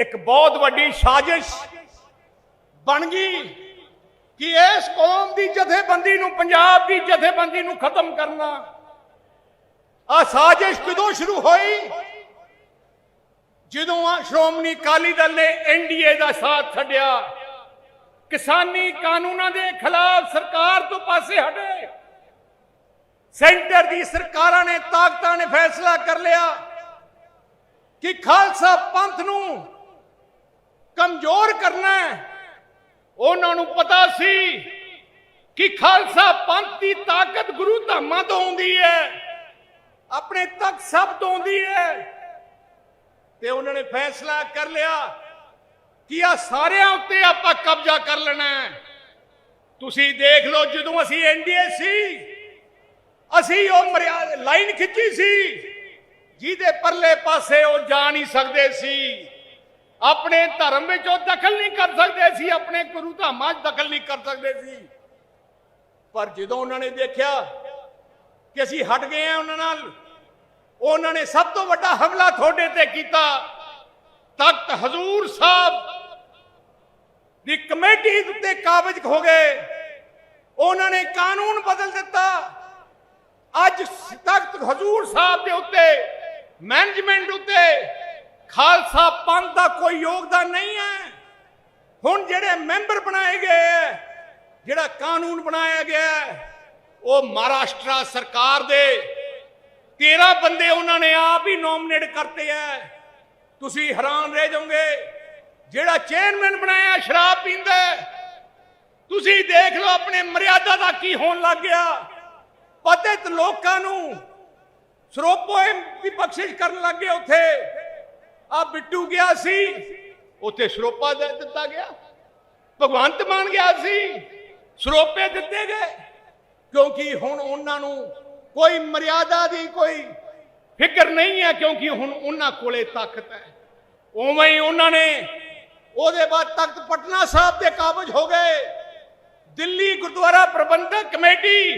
ਇੱਕ ਬਹੁਤ ਵੱਡੀ ਸਾਜ਼ਿਸ਼ ਬਣ ਗਈ ਕਿ ਇਸ ਕੌਮ ਦੀ ਜਥੇਬੰਦੀ ਨੂੰ, ਪੰਜਾਬ ਦੀ ਜਥੇਬੰਦੀ ਨੂੰ ਖਤਮ ਕਰਨਾ। ਆ ਸਾਜ਼ਿਸ਼ ਕਦੋਂ ਸ਼ੁਰੂ ਹੋਈ? ਜਦੋਂ ਆ ਸ਼੍ਰੋਮਣੀ ਅਕਾਲੀ ਦਲ ਨੇ ਐਨਡੀਏ ਦਾ ਸਾਥ ਛੱਡਿਆ, ਕਿਸਾਨੀ ਕਾਨੂੰਨਾਂ ਦੇ ਖਿਲਾਫ ਸਰਕਾਰ ਤੋਂ ਪਾਸੇ ਹਟੇ। ਸੈਂਟਰ ਦੀ ਸਰਕਾਰਾਂ ਨੇ ਤਾਕਤਾਂ ਨੇ ਫੈਸਲਾ ਕਰ ਲਿਆ ਕਿ ਖਾਲਸਾ ਪੰਥ ਨੂੰ ਕਮਜ਼ੋਰ ਕਰਨਾ ਹੈ। ਉਹਨਾਂ ਨੂੰ ਪਤਾ ਸੀ ਕਿ ਖਾਲਸਾ ਪੰਥ ਦੀ ਤਾਕਤ ਗੁਰੂ ਧਾਮਾਂ ਤੋਂ ਆਉਂਦੀ ਹੈ। ਆਪਣੇ ਤੱਕ ਸਭ ਤੋਂ ਆਉਂਦੀ ਹੈ। ਤੇ ਉਹਨਾਂ ਨੇ ਫੈਸਲਾ ਕਰ ਲਿਆ ਕਿ ਆ ਸਾਰਿਆਂ ਉੱਤੇ ਆਪਾਂ ਕਬਜ਼ਾ ਕਰ ਲੈਣਾ ਹੈ। ਤੁਸੀਂ ਦੇਖ ਲਓ, ਜਦੋਂ ਅਸੀਂ ਐਨਡੀਏ ਸੀ, ਅਸੀਂ ਉਹ ਮਰਿਆ- ਲਾਈਨ ਖਿੱਚੀ ਸੀ, ਜਿਹਦੇ ਪਰਲੇ ਪਾਸੇ ਉਹ ਜਾ ਨਹੀਂ ਸਕਦੇ ਸੀ। ਆਪਣੇ ਧਰਮ ਵਿੱਚ ਉਹ ਦਖਲ ਨਹੀਂ ਕਰ ਸਕਦੇ ਸੀ, ਆਪਣੇ ਗੁਰੂ ਧਾਮਾਂ 'ਚ ਦਖਲ ਨਹੀਂ ਕਰ ਸਕਦੇ ਸੀ। ਪਰ ਜਦੋਂ ਉਹਨਾਂ ਨੇ ਦੇਖਿਆ ਕਿ ਅਸੀਂ ਹਟ ਗਏ ਆ ਉਹਨਾਂ ਨਾਲ, ਉਹਨਾਂ ਨੇ ਸਭ ਤੋਂ ਵੱਡਾ ਹਮਲਾ ਤੁਹਾਡੇ ਤੇ ਕੀਤਾ। ਤਖਤ ਹਜ਼ੂਰ ਸਾਹਿਬ ਦੀ ਕਮੇਟੀ ਉੱਤੇ ਕਾਬਜ ਹੋ ਗਏ। ਉਹਨਾਂ ਨੇ ਕਾਨੂੰਨ ਬਦਲ ਦਿੱਤਾ। ਅੱਜ ਤਖਤ ਹਜ਼ੂਰ ਸਾਹਿਬ ਦੇ ਉੱਤੇ ਮੈਨੇਜਮੈਂਟ ਉੱਤੇ ਖਾਲਸਾ ਪੰਥ ਦਾ ਕੋਈ ਯੋਗਦਾਨ ਨਹੀਂ ਹੈ। ਹੁਣ ਜਿਹੜੇ ਮੈਂਬਰ ਬਣਾਏ ਗਏ ਹੈ, ਜਿਹੜਾ ਕਾਨੂੰਨ ਬਣਾਇਆ ਗਿਆ ਉਹ ਮਹਾਰਾਸ਼ਟਰ ਸਰਕਾਰ ਦੇ 13 ਬੰਦੇ ਉਹਨਾਂ ਨੇ ਆਪ ਹੀ ਨੋਮੀਨੇਟ ਕਰਤੇ ਹੈ। ਤੁਸੀਂ ਹੈਰਾਨ ਰਹਿ ਜਾਓਗੇ, ਜਿਹੜਾ ਚੇਅਰਮੈਨ ਬਣਾਇਆ ਸ਼ਰਾਬ ਪੀਂਦਾ ਤੁਸੀਂ ਦੇਖ ਲਓ ਆਪਣੇ ਮਰਿਆਦਾ ਦਾ ਕੀ ਹੋਣ ਲੱਗ ਗਿਆ। ਪਤਿਤ ਲੋਕਾਂ ਨੂੰ ਸਰੋਪੋਏ ਦੀ ਬਖਸ਼ਿਸ਼ ਕਰਨ ਲੱਗੇ ਉੱਥੇ। ਆ ਬਿੱਟੂ ਗਿਆ ਸੀ। ਉੱਥੇ ਸਰੋਪਾ ਦੇ ਦਿੱਤਾ ਗਿਆ। ਭਗਵੰਤ ਮਾਨ ਗਿਆ ਸੀ। ਸਰੋਪੇ ਦਿੱਤੇ ਗਏ। ਕਿਉਂਕਿ ਹੁਣ ਉਹਨਾਂ ਨੂੰ ਕੋਈ ਮਰਿਆਦਾ ਦੀ ਕੋਈ ਫਿਕਰ ਨਹੀਂ ਹੈ, ਕਿਉਂਕਿ ਹੁਣ ਉਹਨਾਂ ਕੋਲੇ ਤਾਕਤ ਹੈ। ਉਵੇਂ ਹੀ ਉਹਨਾਂ ਨੇ ਉਹਦੇ ਬਾਅਦ ਤਖਤ ਪਟਨਾ ਸਾਹਿਬ ਦੇ ਕਾਬਜ ਹੋ ਗਏ। ਦਿੱਲੀ ਗੁਰਦੁਆਰਾ ਪ੍ਰਬੰਧਕ ਕਮੇਟੀ,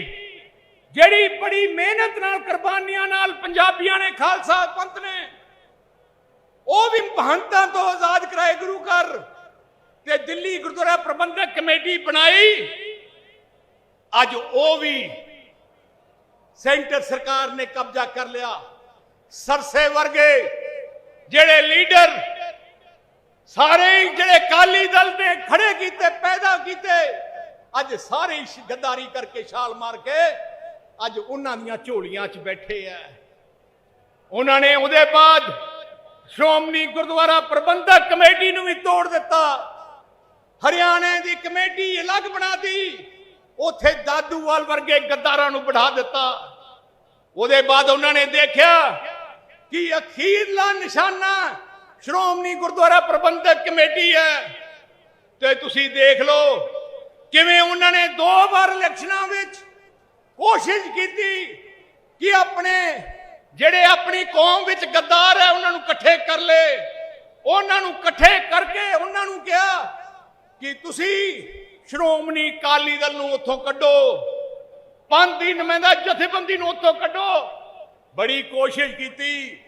ਜਿਹੜੀ ਬੜੀ ਮਿਹਨਤ ਨਾਲ ਕੁਰਬਾਨੀਆਂ ਨਾਲ ਪੰਜਾਬੀਆਂ ਨੇ ਖਾਲਸਾ ਪੰਥ ਨੇ ਉਹ ਵੀ ਮਹੰਤਾਂ ਤੋਂ ਆਜ਼ਾਦ ਕਰਾਏ ਗੁਰੂ ਘਰ। ਤੇ ਦਿੱਲੀ ਗੁਰਦੁਆਰਾ ਪ੍ਰਬੰਧਕ ਕਮੇਟੀ ਬਣਾਈ। ਅੱਜ ਉਹ ਵੀ ਸੈਂਟਰ ਸਰਕਾਰ ਨੇ ਕਬਜ਼ਾ ਕਰ ਲਿਆ। ਸਰਸੇ ਵਰਗੇ ਜਿਹੜੇ ਲੀਡਰ ਸਾਰੇ ਜਿਹੜੇ ਕਾਲੀ ਦਲ ਨੇ ਖੜੇ ਕੀਤੇ, ਪੈਦਾ ਕੀਤੇ, ਅੱਜ ਸਾਰੇ ਗੱਦਾਰੀ ਕਰਕੇ ਛਾਲ ਮਾਰ ਕੇ ਅੱਜ ਉਹਨਾਂ ਦੀਆਂ ਝੋਲੀਆਂ 'ਚ ਬੈਠੇ ਆ ਉਹਨਾਂ ਨੇ ਉਹਦੇ ਬਾਅਦ ਸ਼੍ਰੋਮਣੀ ਗੁਰਦੁਆਰਾ ਪ੍ਰਬੰਧਕ ਕਮੇਟੀ ਨੂੰ ਵੀ ਤੋੜ ਦਿੱਤਾ। ਹਰਿਆਣੇ ਦੀ ਕਮੇਟੀ ਅਲੱਗ ਬਣਾਤੀ ਉਥੇ ਦਾਦੂਵਾਲ ਵਰਗੇ ਗੱਦਾਰਾਂ ਨੂੰ ਬਿਠਾ ਦਿੱਤਾ। ਉਹਦੇ ਬਾਅਦ ਉਹਨਾਂ ਨੇ ਦੇਖਿਆ ਕਿ ਅਖੀਰਲਾ ਨਿਸ਼ਾਨਾ ਸ਼੍ਰੋਮਣੀ ਗੁਰਦੁਆਰਾ ਪ੍ਰਬੰਧਕ ਕਮੇਟੀ ਹੈ। ਤੇ ਤੁਸੀਂ ਦੇਖ ਲਓ ਕਿਵੇਂ ਉਹਨਾਂ ਨੇ ਦੋ ਵਾਰ ਇਲੈਕਸ਼ਨਾਂ ਵਿੱਚ ਕੋਸ਼ਿਸ਼ ਕੀਤੀ ਕਿ ਆਪਣੇ ਜਿਹੜੇ ਆਪਣੀ ਕੌਮ ਵਿੱਚ ਗੱਦਾਰ ਹੈ, ਉਹਨਾਂ ਨੂੰ ਇਕੱਠੇ ਕਰ ਲੇ। ਉਹਨਾਂ ਨੂੰ ਇਕੱਠੇ ਕਰਕੇ ਉਹਨਾਂ ਨੂੰ ਕਿਹਾ ਕਿ ਤੁਸੀਂ ਸ਼੍ਰੋਮਣੀ ਅਕਾਲੀ ਦਲ ਨੂੰ ਉੱਥੋਂ ਕੱਢੋ। ਪੰਥ ਦੀ ਨੁਮਾਇੰਦਾ ਜਥੇਬੰਦੀ ਨੂੰ ਉੱਥੋਂ ਕੱਢੋ। ਬੜੀ ਕੋਸ਼ਿਸ਼ ਕੀਤੀ,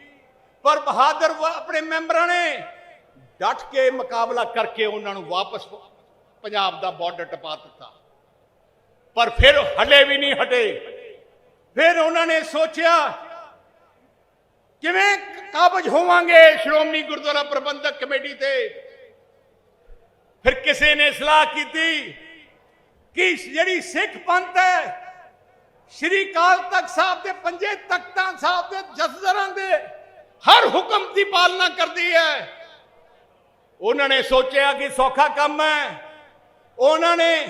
ਪਰ ਬਹਾਦਰ ਆਪਣੇ ਮੈਂਬਰਾਂ ਨੇ ਡਟ ਕੇ ਮੁਕਾਬਲਾ ਕਰਕੇ ਉਹਨਾਂ ਨੂੰ ਵਾਪਸ ਪੰਜਾਬ ਦਾ ਬਾਰਡਰ ਟਪਾ ਦਿੱਤਾ। ਪਰ ਫਿਰ ਹਲੇ ਵੀ ਨਹੀਂ ਹਟੇ। ਫਿਰ ਉਹਨਾਂ ਨੇ ਸੋਚਿਆ ਕਿਵੇਂ ਕਾਬਜ ਹੋਵਾਂਗੇ? ਸ਼੍ਰੋਮਣੀ ਗੁਰਦੁਆਰਾ ਪ੍ਰਬੰਧਕ ਕਮੇਟੀ ਤੇ। ਫਿਰ ਕਿਸੇ ਨੇ ਸਲਾਹ ਕੀਤੀ ਕਿ ਜਿਹੜੀ ਸਿੱਖ ਪੰਥ ਹੈ, ਸ਼੍ਰੀ ਕਾਲ ਤਖਤ ਸਾਹਿਬ ਦੇ ਪੰਜੇ ਤਖਤਾਂ ਸਾਹਿਬ ਦੇ ਜਸਦਰਾਂ ਦੇ ਹਰ ਹੁਕਮ ਦੀ ਪਾਲਣਾ ਕਰਦੀ ਹੈ। ਉਹਨਾਂ ਨੇ ਸੋਚਿਆ ਕਿ ਸੌਖਾ ਕੰਮ ਹੈ। ਉਹਨਾਂ ਨੇ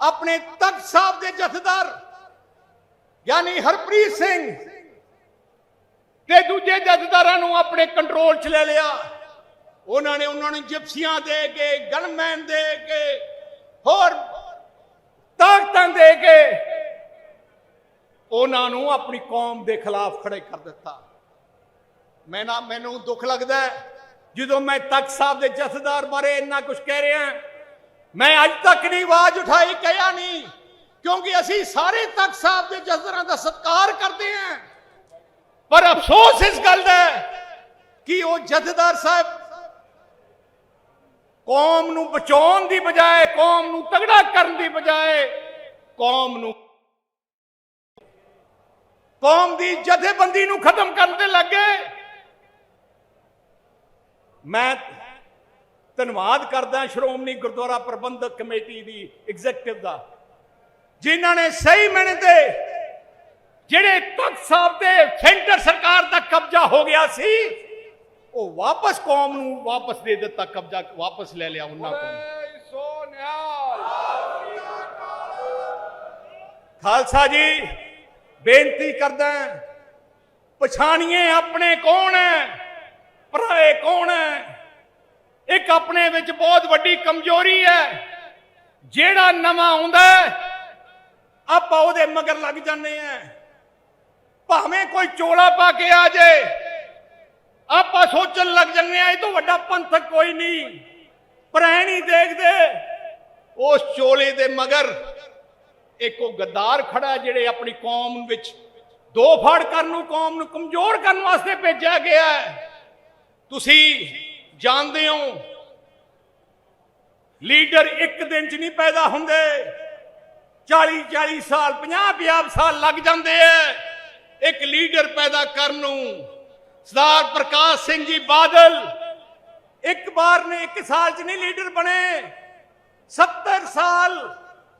ਆਪਣੇ ਤਖਤ ਸਾਹਿਬ ਦੇ ਜਥੇਦਾਰ ਯਾਨੀ ਹਰਪ੍ਰੀਤ ਸਿੰਘ ਤੇ ਦੂਜੇ ਜਥੇਦਾਰਾਂ ਨੂੰ ਆਪਣੇ ਕੰਟਰੋਲ 'ਚ ਲੈ ਲਿਆ। ਉਹਨਾਂ ਨੇ ਉਹਨਾਂ ਨੂੰ ਜਿਪਸੀਆਂ ਦੇ ਕੇ ਗਨਮੈਨ ਦੇ ਕੇ, ਹੋਰ ਤਾਕਤਾਂ ਦੇ ਕੇ ਉਹਨਾਂ ਨੂੰ ਆਪਣੀ ਕੌਮ ਦੇ ਖਿਲਾਫ ਖੜੇ ਕਰ ਦਿੱਤਾ। ਮੈਂ ਨਾ, ਮੈਨੂੰ ਦੁੱਖ ਲੱਗਦਾ ਜਦੋਂ ਮੈਂ ਤਖਤ ਸਾਹਿਬ ਦੇ ਜਥੇਦਾਰ ਬਾਰੇ ਇੰਨਾ ਕੁਝ ਕਹਿ ਰਿਹਾ ਮੈਂ ਅੱਜ ਤੱਕ ਨਹੀਂ ਆਵਾਜ਼ ਉਠਾਈ ਕਹਿਆ ਨਹੀਂ, ਕਿਉਂਕਿ ਅਸੀਂ ਸਾਰੇ ਤਖਤ ਸਾਹਿਬ ਦੇ ਜਥੇਦਾਰਾਂ ਦਾ ਸਤਿਕਾਰ ਕਰਦੇ ਹਾਂ। ਪਰ ਅਫਸੋਸ ਇਸ ਗੱਲ ਦਾ ਹੈ ਕਿ ਉਹ ਜਥੇਦਾਰ ਸਾਹਿਬ ਕੌਮ ਨੂੰ ਬਚਾਉਣ ਦੀ ਬਜਾਏ, ਕੌਮ ਨੂੰ ਤਗੜਾ ਕਰਨ ਦੀ ਬਜਾਏ, ਕੌਮ ਨੂੰ ਕੌਮ ਦੀ ਜਥੇਬੰਦੀ ਨੂੰ ਖਤਮ ਕਰਨ ਤੇ ਲੱਗੇ ਮੈਂ ਧੰਨਵਾਦ ਕਰਦਾ ਸ਼੍ਰੋਮਣੀ ਗੁਰਦੁਆਰਾ ਪ੍ਰਬੰਧਕ ਕਮੇਟੀ ਦੀ ਐਗਜ਼ੈਕਟਿਵ ਦਾ, ਜਿਨ੍ਹਾਂ ਨੇ ਸਹੀ ਮੈਨੇ ਤੇ ਜਿਹੜੇ ਤਖਤ ਸਾਹਿਬ ਤੇ ਸੈਂਟਰ ਸਰਕਾਰ ਦਾ ਕਬਜ਼ਾ ਹੋ ਗਿਆ ਸੀ ਉਹ ਵਾਪਸ ਕੌਮ ਨੂੰ ਵਾਪਸ ਦੇ ਦਿੱਤਾ ਕਬਜ਼ਾ ਵਾਪਸ ਲੈ ਲਿਆ ਉਹਨਾਂ ਕੋਲ। ਸੋ ਨਿਹਾਲ। ਖਾਲਸਾ ਜੀ ਬੇਨਤੀ ਕਰਦਾ ਪਛਾਣੀਏ ਆਪਣੇ ਕੌਣ ਹੈ ਪਰਾਏ ਕੌਣ ਹੈ? ਇੱਕ ਆਪਣੇ ਵਿੱਚ ਬਹੁਤ ਵੱਡੀ ਕਮਜ਼ੋਰੀ ਹੈ ਜਿਹੜਾ ਨਵਾਂ ਆਉਂਦਾ ਆਪਾਂ ਉਹਦੇ ਮਗਰ ਲੱਗ ਜਾਂਦੇ ਆ ਭਾਵੇਂ ਕੋਈ ਚੋਲਾ ਪਾ ਕੇ ਆ ਜਾਏ ਆਪਾਂ ਸੋਚਣ ਲੱਗ ਜਾਂਦੇ ਆ ਇਹ ਤੋਂ ਵੱਡਾ ਪੰਥਕ ਕੋਈ ਨਹੀਂ। ਪਰ ਐ ਨਹੀਂ ਦੇਖਦੇ। ਉਸ ਚੋਲੇ ਦੇ ਮਗਰ ਇੱਕ ਉਹ ਗੱਦਾਰ ਖੜਾ ਜਿਹੜੇ ਆਪਣੀ ਕੌਮ ਵਿੱਚ ਦੋ ਫੜ ਕਰਨ ਨੂੰ, ਕੌਮ ਨੂੰ ਕਮਜ਼ੋਰ ਕਰਨ ਵਾਸਤੇ ਭੇਜਿਆ ਗਿਆ ਹੈ। ਤੁਸੀਂ ਜਾਣਦੇ ਹੋ, ਲੀਡਰ ਇੱਕ ਦਿਨ 'ਚ ਨਹੀਂ ਪੈਦਾ ਹੁੰਦੇ। 40 40 ਸਾਲ 50 50 ਸਾਲ ਲੱਗ ਜਾਂਦੇ ਐ ਇੱਕ ਲੀਡਰ ਪੈਦਾ ਕਰਨ ਨੂੰ ਸਰਦਾਰ ਪ੍ਰਕਾਸ਼ ਸਿੰਘ ਜੀ ਬਾਦਲ ਇੱਕ ਵਾਰ ਨੇ ਇੱਕ ਸਾਲ 'ਚ ਨਹੀਂ ਲੀਡਰ ਬਣੇ। 70 ਸਾਲ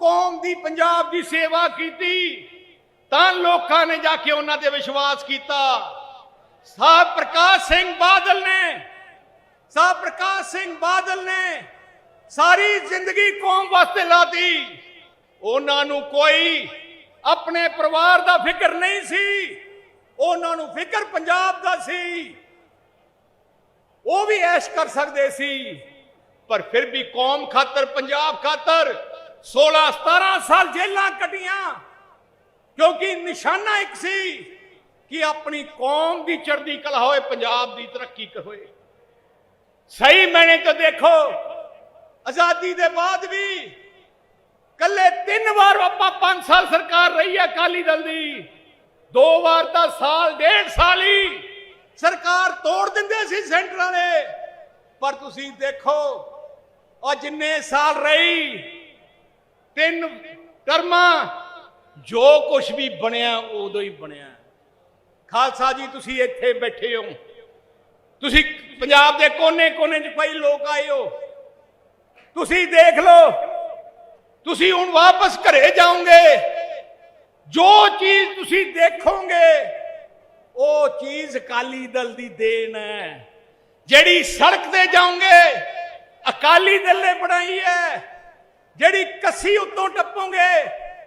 ਕੌਮ ਦੀ, ਪੰਜਾਬ ਦੀ ਸੇਵਾ ਕੀਤੀ, ਤਾਂ ਲੋਕਾਂ ਨੇ ਜਾ ਕੇ ਉਹਨਾਂ ਤੇ ਵਿਸ਼ਵਾਸ ਕੀਤਾ। ਸਾਹਿਬ ਪ੍ਰਕਾਸ਼ ਸਿੰਘ ਬਾਦਲ ਨੇ ਸਾਹਿਬ ਪ੍ਰਕਾਸ਼ ਸਿੰਘ ਬਾਦਲ ਨੇ ਸਾਰੀ ਜ਼ਿੰਦਗੀ ਕੌਮ ਵਾਸਤੇ ਲਾਤੀ। ਉਹਨਾਂ ਨੂੰ ਕੋਈ ਆਪਣੇ ਪਰਿਵਾਰ ਦਾ ਫਿਕਰ ਨਹੀਂ ਸੀ, ਉਹਨਾਂ ਨੂੰ ਫਿਕਰ ਪੰਜਾਬ ਦਾ ਸੀ। ਉਹ ਵੀ ਐਸ਼ ਕਰ ਸਕਦੇ ਸੀ, ਪਰ ਫਿਰ ਵੀ ਕੌਮ ਖਾਤਰ, ਪੰਜਾਬ ਖਾਤਰ 16 17 ਸਾਲ ਜੇਲਾਂ ਕੱਟੀਆਂ, ਕਿਉਂਕਿ ਨਿਸ਼ਾਨਾ ਇੱਕ ਸੀ ਕਿ ਆਪਣੀ ਕੌਮ ਦੀ ਚੜ੍ਹਦੀ ਕਲਾ ਹੋਏ, ਪੰਜਾਬ ਦੀ ਤਰੱਕੀ ਹੋਏ। ਸਹੀ ਮੈਨੇ ਤਾਂ ਦੇਖੋ, ਆਜ਼ਾਦੀ ਦੇ ਬਾਅਦ ਵੀ ਕੱਲੇ ਤਿੰਨ ਵਾਰ ਆਪਾਂ 5 ਸਾਲ ਸਰਕਾਰ ਰਹੀ ਹੈ ਅਕਾਲੀ ਦਲ ਦੀ। ਦੋ ਵਾਰ ਤਾਂ ਸਾਲ, ਡੇਢ ਸਾਲ ਹੀ ਸਰਕਾਰ ਤੋੜ ਦਿੰਦੇ ਸੀ ਸੈਂਟਰ ਵਾਲੇ ਪਰ ਤੁਸੀਂ ਦੇਖੋ, ਆ ਜਿੰਨੇ ਸਾਲ ਰਹੀ, ਤਿੰਨ ਕਰਮਾਂ ਜੋ ਕੁਝ ਵੀ ਬਣਿਆ, ਉਦੋਂ ਹੀ ਬਣਿਆ। ਖਾਲਸਾ ਜੀ, ਤੁਸੀਂ ਇੱਥੇ ਬੈਠੇ ਹੋ। ਤੁਸੀਂ ਪੰਜਾਬ ਦੇ ਕੋਨੇ-ਕੋਨੇ 'ਚ ਕਈ ਲੋਕ ਆਏ ਹੋ। ਤੁਸੀਂ ਦੇਖ ਲਓ ਤੁਸੀਂ ਹੁਣ ਵਾਪਸ ਘਰੇ ਜਾਓਗੇ। ਜੋ ਚੀਜ਼ ਤੁਸੀਂ ਦੇਖੋਗੇ, ਉਹ ਚੀਜ਼ ਅਕਾਲੀ ਦਲ ਦੀ ਦੇਣ ਹੈ। ਜਿਹੜੀ ਸੜਕ ਤੇ ਜਾਓਗੇ, ਅਕਾਲੀ ਦਲ ਨੇ ਬਣਾਈ ਹੈ। ਜਿਹੜੀ ਕੱਸੀ ਉੱਤੋਂ ਟੱਪੋਗੇ,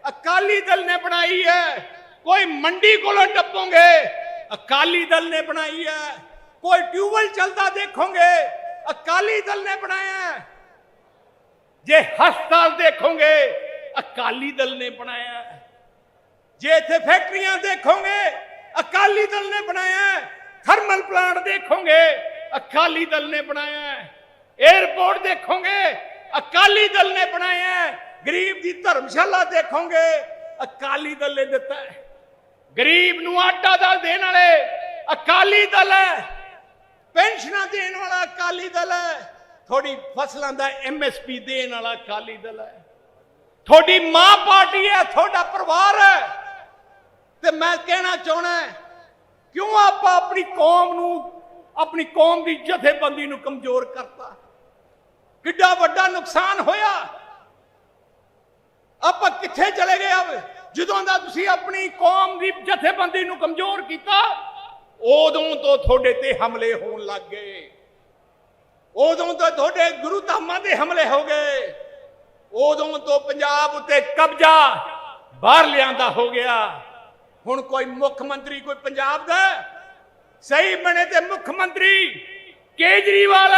ਅਕਾਲੀ ਦਲ ਨੇ ਬਣਾਈ ਹੈ। ਕੋਈ ਮੰਡੀ ਕੋਲੋਂ ਟੱਪੋਗੇ, ਅਕਾਲੀ ਦਲ ਨੇ ਬਣਾਈ ਹੈ। ਕੋਈ ਟਿਊਬਲ ਚਲਦਾ ਦੇਖੋਗੇ, ਅਕਾਲੀ ਦਲ ਨੇ ਬਣਾਇਆ ਜੇ ਹਸਪਤਾਲ ਦੇਖੋਗੇ, ਅਕਾਲੀ ਦਲ ਨੇ ਬਣਾਇਆ ਜੇ ਇੱਥੇ ਫੈਕਟਰੀਆਂ ਦੇਖੋਗੇ, ਅਕਾਲੀ ਦਲ ਨੇ ਬਣਾਇਆ ਥਰਮਲ ਪਲਾਂਟ ਦੇਖੋਗੇ, ਅਕਾਲੀ ਦਲ ਨੇ ਬਣਾਇਆ ਹੈ। ਦੇਖੋਗੇ, ਅਕਾਲੀ ਦਲ ਨੇ ਬਣਾਇਆ ਗਰੀਬ ਦੀ ਧਰਮਸ਼ਾਲਾ ਦੇਖੋਗੇ, ਅਕਾਲੀ ਦਲ ਨੇ ਦਿੱਤਾ ਗਰੀਬ ਨੂੰ ਆਟਾ ਦਾਲ ਦੇਣ ਵਾਲੇ ਅਕਾਲੀ ਦਲ ਹੈ। ਪੈਨਸ਼ਨਾਂ ਦੇਣ ਵਾਲਾ ਅਕਾਲੀ ਦਲ ਹੈ। ਤੁਹਾਡੀ ਫਸਲਾਂ ਦਾ ਐਮਐਸਪੀ ਦੇਣ ਵਾਲਾ ਅਕਾਲੀ ਦਲ ਹੈ। ਤੁਹਾਡੀ ਮਾਂ ਪਾਰਟੀ ਹੈ, ਤੁਹਾਡਾ ਪਰਿਵਾਰ ਹੈ। ਤੇ ਮੈਂ ਕਹਿਣਾ ਚਾਹਣਾ ਕਿਉਂ ਆਪਾਂ ਆਪਣੀ ਕੌਮ ਨੂੰ, ਆਪਣੀ ਕੌਮ ਦੀ ਜਥੇਬੰਦੀ ਨੂੰ ਕਮਜ਼ੋਰ ਕਰਤਾ? ਕਿੱਡਾ ਵੱਡਾ ਨੁਕਸਾਨ ਹੋਇਆ। ਆਪਾਂ ਕਿੱਥੇ ਚਲੇ ਗਏ ਅਬ ਜਦੋਂ ਦਾ ਤੁਸੀਂ ਆਪਣੀ ਕੌਮ ਦੀ ਜਥੇਬੰਦੀ ਨੂੰ ਕਮਜ਼ੋਰ ਕੀਤਾ, ਉਦੋਂ ਤੋਂ ਤੁਹਾਡੇ ਤੇ ਹਮਲੇ ਹੋਣ ਲੱਗ ਗਏ। ਉਦੋਂ ਤੋਂ ਤੁਹਾਡੇ ਗੁਰੂ ਧਾਮਾਂ ਦੇ ਹਮਲੇ ਹੋ ਗਏ। ਉਦੋਂ ਤੋਂ ਪੰਜਾਬ ਉੱਤੇ ਕਬਜ਼ਾ ਬਾਹਰ ਲਿਆਂਦਾ ਹੋ ਗਿਆ। ਹੁਣ ਕੋਈ ਮੁੱਖ ਮੰਤਰੀ ਕੋਈ ਪੰਜਾਬ ਦਾ ਸਹੀ ਬਣੇ ਤੇ ਮੁੱਖ ਮੰਤਰੀ ਕੇਜਰੀਵਾਲ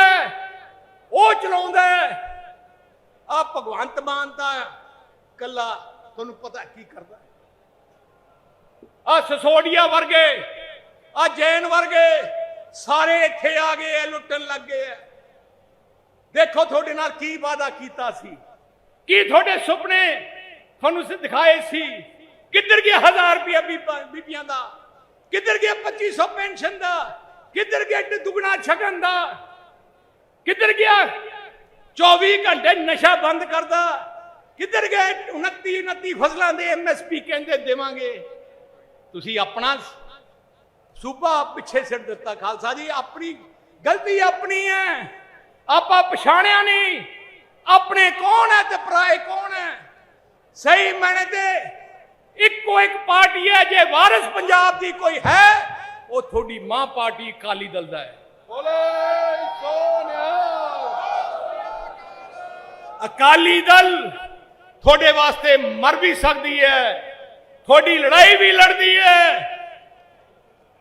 ਉਹ ਚਲਾਉਂਦਾ ਆ ਭਗਵੰਤ ਮਾਨ ਦਾ ਕੱਲਾ ਤੁਹਾਨੂੰ ਪਤਾ ਕੀ ਕਰਦਾ ਆ ਸਸੋਡੀਆ ਵਰਗੇ ਆ ਜੈਨ ਵਰਗੇ ਸਾਰੇ ਇੱਥੇ ਆ ਗਏ ਐ, ਲੁੱਟਣ ਲੱਗ ਗਏ ਦੇਖੋ ਤੁਹਾਡੇ ਨਾਲ ਕੀ ਵਾਅਦਾ ਕੀਤਾ ਸੀ। ਕੀ ਤੁਹਾਡੇ ਸੁਪਨੇ ਤੁਹਾਨੂੰ ਸੇ ਦਿਖਾਏ ਸੀ? ਕਿੱਧਰ ਗਿਆ 1000 ਰੁਪਏ ਬੀਬੀਆਂ ਦਾ? ਕਿੱਧਰ ਗਿਆ 2500 ਪੈਨਸ਼ਨ ਦਾ? ਕਿੱਧਰ ਗਿਆ ਦੁਗਣਾ ਛਕਣ ਦਾ? ਕਿੱਧਰ ਗਿਆ 24 ਘੰਟੇ ਨਸ਼ਾ ਬੰਦ ਕਰਦਾ? ਕਿੱਧਰ ਗਏ 29 29 ਫਸਲਾਂ ਦੇ ਐਮਐਸਪੀ ਕਹਿੰਦੇ ਦੇਵਾਂਗੇ? ਤੁਸੀਂ ਆਪਣਾ ਸੂਬਾ ਪਿੱਛੇ ਸਿੱਟ ਦਿੱਤਾ ਖਾਲਸਾ ਜੀ, ਆਪਣੀ ਗਲਤੀ ਆਪਣੀ ਹੈ। ਆਪਾਂ ਪਛਾਣਿਆ ਨਹੀਂ। ਆਪਣੇ ਕੌਣ ਹੈ ਤੇ ਪਰਾਏ ਕੌਣ ਹੈ? ਸਹੀ ਮੈਨੇ ਤੇ ਇੱਕੋ ਇੱਕ ਪਾਰਟੀ ਹੈ ਜੇ ਵਾਰਿਸ ਪੰਜਾਬ ਦੀ ਕੋਈ ਹੈ ਉਹ ਤੁਹਾਡੀ ਮਾਂ ਪਾਰਟੀ ਅਕਾਲੀ ਦਲ ਦਾ ਹੈ। ਬੋਲੇ ਸੋਨਿਆ ਅਕਾਲੀ ਦਲ ਤੁਹਾਡੇ ਵਾਸਤੇ ਮਰ ਵੀ ਸਕਦੀ ਹੈ ਤੁਹਾਡੀ ਲੜਾਈ ਵੀ ਲੜਦੀ ਹੈ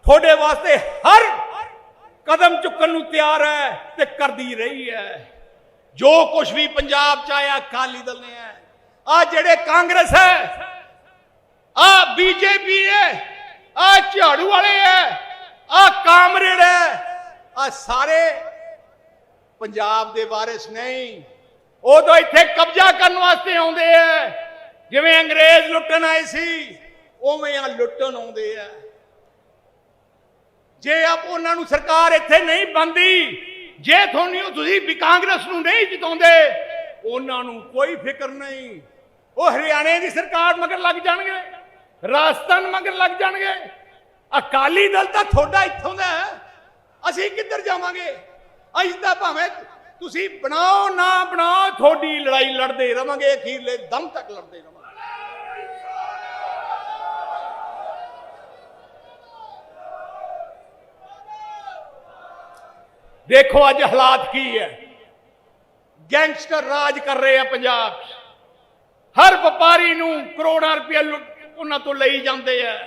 ਤੁਹਾਡੇ ਵਾਸਤੇ ਹਰ ਕਦਮ ਚੁੱਕਣ ਨੂੰ ਤਿਆਰ ਹੈ ਤੇ ਕਰਦੀ ਰਹੀ ਹੈ। ਜੋ ਕੁਝ ਵੀ ਪੰਜਾਬ ਚ ਆਇਆ, ਅਕਾਲੀ ਦਲ ਨੇ ਹੈ ਆ ਜਿਹੜੇ ਕਾਂਗਰਸ ਹੈ, ਆ ਬੀਜੇਪੀ ਹੈ, ਆ ਝਾੜੂ ਵਾਲੇ ਹੈ, ਆ ਕਾਮਰੇਡ ਹੈ, ਆ ਸਾਰੇ ਪੰਜਾਬ ਦੇ ਵਾਰਿਸ ਨਹੀਂ। ਉਦੋਂ ਇੱਥੇ ਕਬਜ਼ਾ ਕਰਨ ਵਾਸਤੇ ਆਉਂਦੇ ਆ ਜਿਵੇਂ ਅੰਗਰੇਜ਼ ਲੁੱਟਣ ਆਏ ਸੀ, ਉਵੇਂ ਆ ਲੁੱਟਣ ਆਉਂਦੇ ਆ ਜੇ ਆਪ ਉਹਨਾਂ ਨੂੰ ਸਰਕਾਰ ਇੱਥੇ ਨਹੀਂ ਬੰਦੀ ਜੇ ਤੁਹਾਨੂੰ ਤੁਸੀਂ ਵੀ ਕਾਂਗਰਸ ਨੂੰ ਨਹੀਂ ਜਿਤਾਉਂਦੇ, ਉਹਨਾਂ ਨੂੰ ਕੋਈ ਫਿਕਰ ਨਹੀਂ। ਉਹ ਹਰਿਆਣੇ ਦੀ ਸਰਕਾਰ ਮਗਰ ਲੱਗ ਜਾਣਗੇ, ਰਾਜਸਥਾਨ ਮਗਰ ਲੱਗ ਜਾਣਗੇ। ਅਕਾਲੀ ਦਲ ਤਾਂ ਤੁਹਾਡਾ ਇੱਥੋਂ ਦਾ ਅਸੀਂ ਕਿੱਧਰ ਜਾਵਾਂਗੇ? ਅਸੀਂ ਤਾਂ ਭਾਵੇਂ ਤੁਸੀਂ ਬਣਾਓ ਨਾ ਬਣਾਓ, ਤੁਹਾਡੀ ਲੜਾਈ ਲੜਦੇ ਰਵਾਂਗੇ, ਅਖੀਰਲੇ ਦਮ ਤੱਕ ਲੜਦੇ ਰਵਾਂਗੇ। ਦੇਖੋ ਅੱਜ ਹਾਲਾਤ ਕੀ ਹੈ। ਗੈਂਗਸਟਰ ਰਾਜ ਕਰ ਰਹੇ ਆ ਪੰਜਾਬ 'ਚ। ਹਰ ਵਪਾਰੀ ਨੂੰ ਕਰੋੜਾਂ ਰੁਪਏ ਉਹਨਾਂ ਤੋਂ ਲਈ ਜਾਂਦੇ ਆ।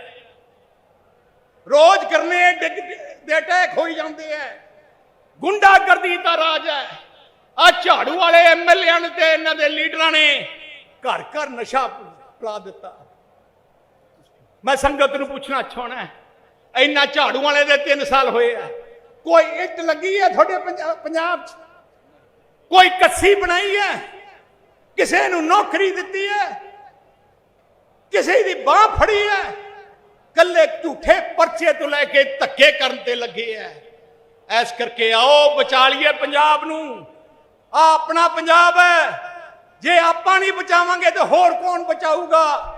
ਰੋਜ਼ ਕਰਨੇ ਡਿੱਗ ਦੇ ਅਟੈਕ ਹੋਈ ਜਾਂਦੇ ਆ। ਗੁੰਡਾਗਰਦੀ ਦਾ ਰਾਜ ਹੈ। ਆ ਝਾੜੂ ਵਾਲੇ ਐਮਐਲਏ ਨੇ ਤੇ ਇਹਨਾਂ ਦੇ ਲੀਡਰਾਂ ਨੇ ਘਰ ਘਰ ਨਸ਼ਾ ਪਲਾ ਦਿੱਤਾ। ਮੈਂ ਸੰਗਤ ਨੂੰ ਪੁੱਛਣਾ ਚਾਹਣਾ ਇੰਨਾ ਝਾੜੂ ਵਾਲੇ ਦੇ 3 ਸਾਲ ਹੋਏ ਆ। ਕੋਈ ਇੱਟ ਲੱਗੀ ਹੈ ਤੁਹਾਡੇ ਪੰਜਾਬ 'ਚ? ਕੋਈ ਕੱਸੀ ਬਣਾਈ ਹੈ? ਕਿਸੇ ਨੂੰ ਨੌਕਰੀ ਦਿੱਤੀ ਹੈ? ਕਿਸੇ ਦੀ ਬਾਹ ਫੜੀ ਹੈ? ਕੱਲੇ ਝੂਠੇ ਪਰਚੇ ਤੋਂ ਲੈ ਕੇ ਧੱਕੇ ਕਰਨ ਤੇ ਲੱਗੇ ਐ ਐਸ ਕਰਕੇ ਆਓ ਬਚਾ ਲਈਏ ਪੰਜਾਬ ਨੂੰ। ਆ ਆਪਣਾ ਪੰਜਾਬ ਹੈ। ਜੇ ਆਪਾਂ ਨਹੀਂ ਬਚਾਵਾਂਗੇ ਤੇ ਹੋਰ ਕੌਣ ਬਚਾਊਗਾ?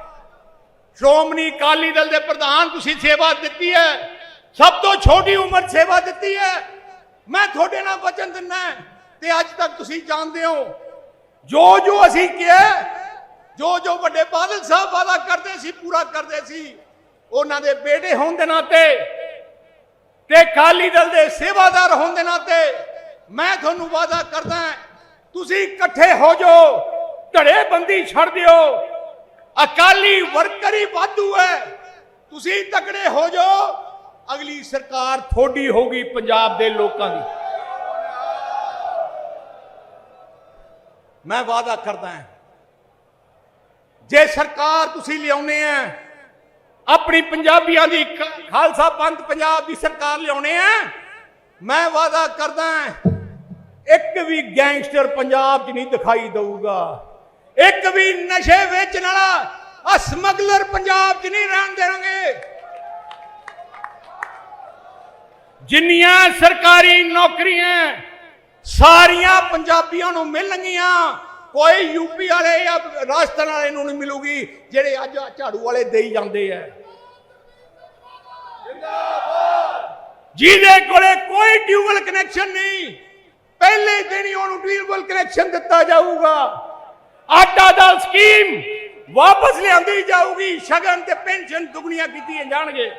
ਸ਼੍ਰੋਮਣੀ ਅਕਾਲੀ ਦਲ ਦੇ ਪ੍ਰਧਾਨ ਤੁਸੀਂ ਸੇਵਾ ਦਿੱਤੀ ਹੈ। ਸਭ ਤੋਂ ਛੋਟੀ ਉਮਰ ਸੇਵਾ ਦਿੱਤੀ ਹੈ। ਮੈਂ ਤੁਹਾਡੇ ਨਾਲ ਵਚਨ ਦਿੰਦਾ ਤੇ ਅੱਜ ਤੱਕ ਤੁਸੀਂ ਜਾਣਦੇ ਹੋ, ਜੋ ਜੋ ਅਸੀਂ ਕਿਹਾ, ਜੋ ਜੋ ਵੱਡੇ ਬਾਦਲ ਸਾਹਿਬ ਵਾਦਾ ਕਰਦੇ ਸੀ, ਪੂਰਾ ਕਰਦੇ ਸੀ, ਉਹਨਾਂ ਦੇ ਬੇਟੇ ਹੋਣ ਦੇ ਨਾਤੇ ਤੇ ਅਕਾਲੀ ਦਲ ਦੇ ਸੇਵਾਦਾਰ ਹੋਣ ਦੇ ਨਾਤੇ ਮੈਂ ਤੁਹਾਨੂੰ ਵਾਦਾ ਕਰਦਾ ਤੁਸੀਂ ਇਕੱਠੇ ਹੋ ਜਾਓ ਧੜੇ ਬੰਦੀ ਛੱਡ ਦਿਓ। ਅਕਾਲੀ ਵਰਕਰ ਹੀ ਵਾਧੂ ਹੈ। ਤੁਸੀਂ ਤਕੜੇ ਹੋ ਜਾਓ ਅਗਲੀ ਸਰਕਾਰ ਥੋੜੀ ਹੋਗੀ ਪੰਜਾਬ ਦੇ ਲੋਕਾਂ ਦੀ। ਮੈਂ ਵਾਅਦਾ ਕਰਦਾ ਹਾਂ, ਜੇ ਸਰਕਾਰ ਤੁਸੀਂ ਲਿਆਉਨੇ ਆ, ਆਪਣੀ ਪੰਜਾਬੀਆਂ ਦੀ ਖਾਲਸਾ ਪੰਥ ਪੰਜਾਬ ਦੀ ਸਰਕਾਰ ਲਿਆਉਣੇ ਆ, ਮੈਂ ਵਾਅਦਾ ਕਰਦਾ ਇੱਕ ਵੀ ਗੈਂਗਸਟਰ ਪੰਜਾਬ 'ਚ ਨਹੀਂ ਦਿਖਾਈ ਦਊਗਾ। ਇੱਕ ਵੀ ਨਸ਼ੇ ਵੇਚਣ ਵਾਲਾ ਆ ਸਮਗਲਰ ਪੰਜਾਬ 'ਚ ਨਹੀਂ ਰਹਿਣ ਦੇਵਾਂਗੇ ਜਿੰਨੀਆਂ ਸਰਕਾਰੀ ਨੌਕਰੀਆਂ ਸਾਰੀਆਂ ਪੰਜਾਬੀਆਂ ਨੂੰ ਮਿਲਣਗੀਆਂ, ਕੋਈ ਯੂਪੀ ਵਾਲੇ ਜਾਂ ਰਾਜਸਥਾਨ ਵਾਲੇ ਨੂੰ ਨਹੀਂ ਮਿਲੂਗੀ, ਜਿਹੜੇ ਅੱਜ ਝਾੜੂ ਵਾਲੇ ਦੇਈ ਜਾਂਦੇ ਆ। ਜਿਹਦੇ ਕੋਲੇ ਕੋਈ ਡਿਊਬਲ ਕਨੈਕਸ਼ਨ ਨਹੀਂ, ਪਹਿਲੇ ਦਿਨ ਹੀ ਉਹਨੂੰ ਡਿਊਬਲ ਕਨੈਕਸ਼ਨ ਦਿੱਤਾ ਜਾਊਗਾ। ਆਟਾ ਦਾਲ ਸਕੀਮ ਵਾਪਸ ਲਿਆਂਦੀ ਜਾਊਗੀ, ਸ਼ਗਨ ਤੇ ਪੈਨਸ਼ਨ ਦੁਗਣੀਆਂ ਕੀਤੀਆਂ ਜਾਣਗੇ।